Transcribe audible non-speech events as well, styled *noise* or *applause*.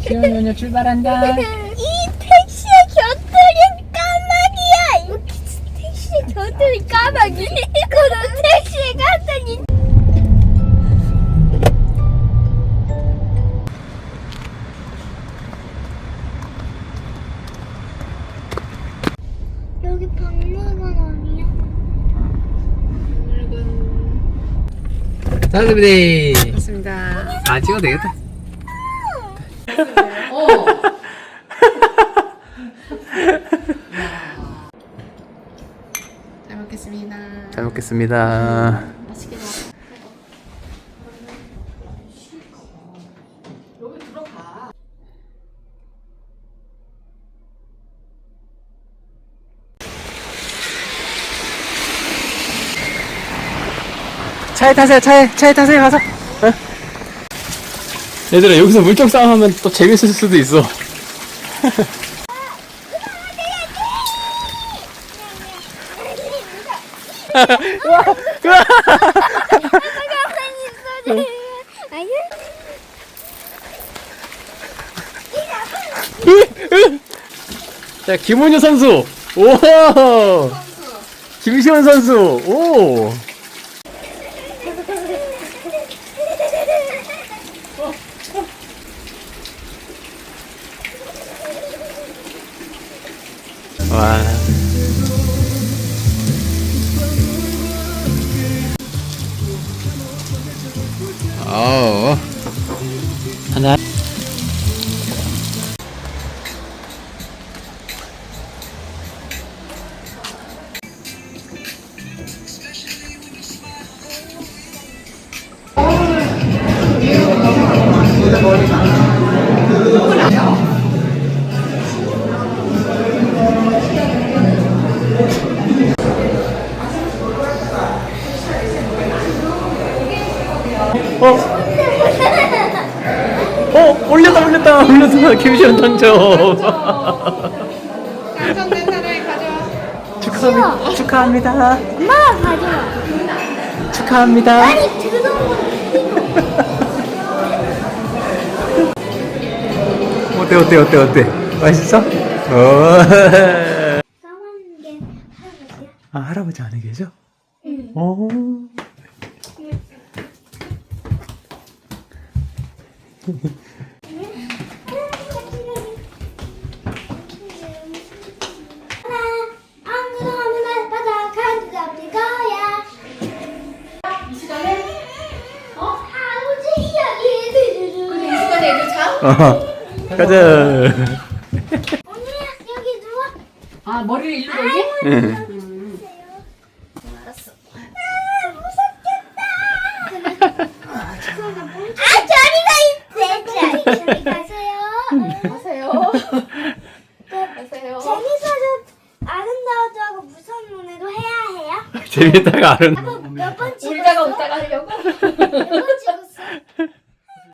시원연녀 출발한다. *laughs* 이 택시의 곁들인 까마귀야. 이거 택시의 곁들인 까마귀. *laughs* 이거는 택시의 곁들인. 여기 박물관 아니야? 자, 선생님. 좋습니다. 아, 찍어도 되겠다. 잘 먹겠습니다. 잘 먹겠습니다. 맛있게 먹어. 차에 타세요, 차에, 차에 타세요, 가서. 어? 얘들아, 여기서 물총 싸움 하면 또 재밌을 수도 있어. 자, 김은유 선수. 오! 김시원 선수. 오! 와. 어. 하나. 어? 어? 올렸다 올렸다 *laughs* 올렸다 김시현 당첨 당첨된 사람이 가져와. 축하합니다 축하합니다 엄마가 가져와. 축하합니다 아니 들어온 어때 어때 어때 어때 맛있어? 어. 할아버지야. 아 할아버지 안에 계셔? 응. 어. 가자 언니야 여기 누워. 아 머리를 일로 돌게? 응. 알았어. 아 저리가 있대. *laughs* 저리 가세요. 가세요. *laughs* 가세요. 재밌어도 아름다워도 하고 무서운 눈에도 해야 해요. 재밌다가 알은 몇번 찍었어? 울다가 웃다가 하려고? 몇번 찍었어?